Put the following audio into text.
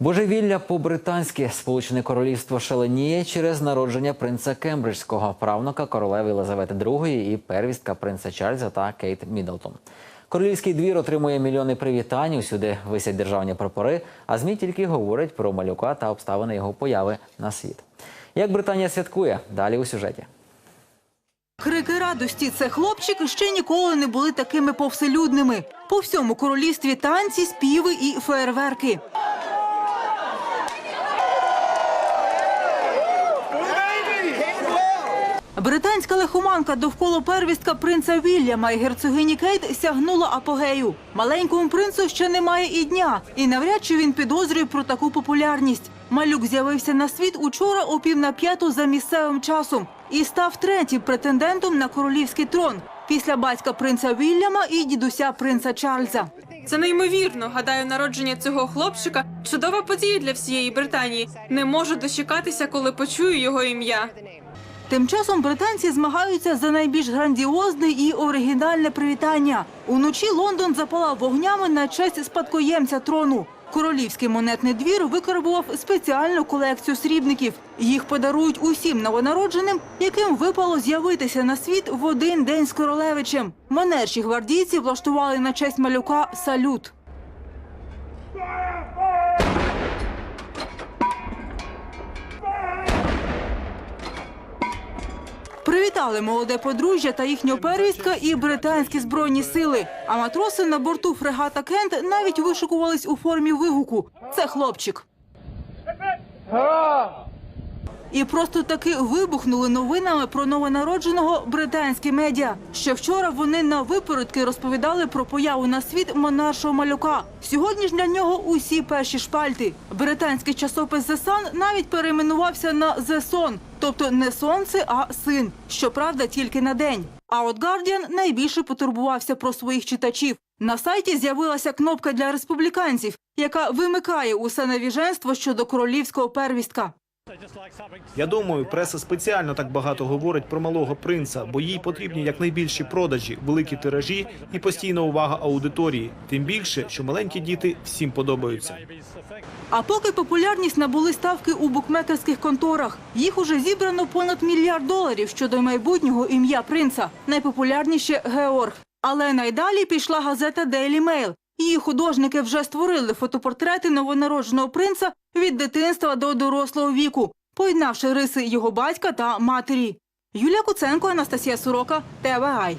Божевілля по-британськи Сполучене Королівство шаленіє через народження принца Кембриджського, правнука королеви Єлизавети II і первістка принца Чарльза та Кейт Міддлтон. Королівський двір отримує мільйони привітань. Усюди висять державні прапори. А змі тільки говорять про малюка та обставини його появи на світ. Як Британія святкує? Далі у сюжеті. Крики радості це хлопчик ще ніколи не були такими повселюдними. По всьому королівстві танці, співи і феєрверки. Британська лихоманка довкола первістка принца Вільяма і герцогині Кейт сягнула апогею. Маленькому принцу ще немає і дня, і навряд чи він підозрює про таку популярність. Малюк з'явився на світ учора о пів на п'яту за місцевим часом і став третім претендентом на королівський трон після батька принца Вільяма і дідуся принца Чарльза. Це неймовірно. Гадаю, народження цього хлопчика чудова подія для всієї Британії. Не можу дочекатися, коли почую його ім'я. Тим часом британці змагаються за найбільш грандіозне і оригінальне привітання. Уночі Лондон запалав вогнями на честь спадкоємця трону. Королівський монетний двір викарбував спеціальну колекцію срібників. Їх подарують усім новонародженим, яким випало з'явитися на світ в один день з королевичем. Манерші гвардійці влаштували на честь малюка салют. Привітали молоде подружжя та їхнього первістка і британські збройні сили. А матроси на борту фрегата Кент навіть вишукувались у формі вигуку. Це хлопчик. І просто таки вибухнули новинами про новонародженого британські медіа. Ще вчора вони на випередки розповідали про появу на світ монаршого малюка. Сьогодні ж для нього усі перші шпальти. Британський часопис The Sun навіть перейменувався на The Son, тобто не сонце, а син. Щоправда, тільки на день. А от Гардіан найбільше потурбувався про своїх читачів. На сайті з'явилася кнопка для республіканців, яка вимикає усе навіженство щодо королівського первістка. Я думаю, преса спеціально так багато говорить про малого принца, бо їй потрібні якнайбільші продажі, великі тиражі і постійна увага аудиторії. Тим більше, що маленькі діти всім подобаються. А поки популярність набули ставки у букмекерських конторах. Їх уже зібрано понад мільярд доларів щодо майбутнього ім'я принца. Найпопулярніше Георг. Але найдалі пішла газета Daily Mail. Її художники вже створили фотопортрети новонародженого принца від дитинства до дорослого віку, поєднавши риси його батька та матері. Юлія Куценко, Анастасія Сорока, ТВАЙ.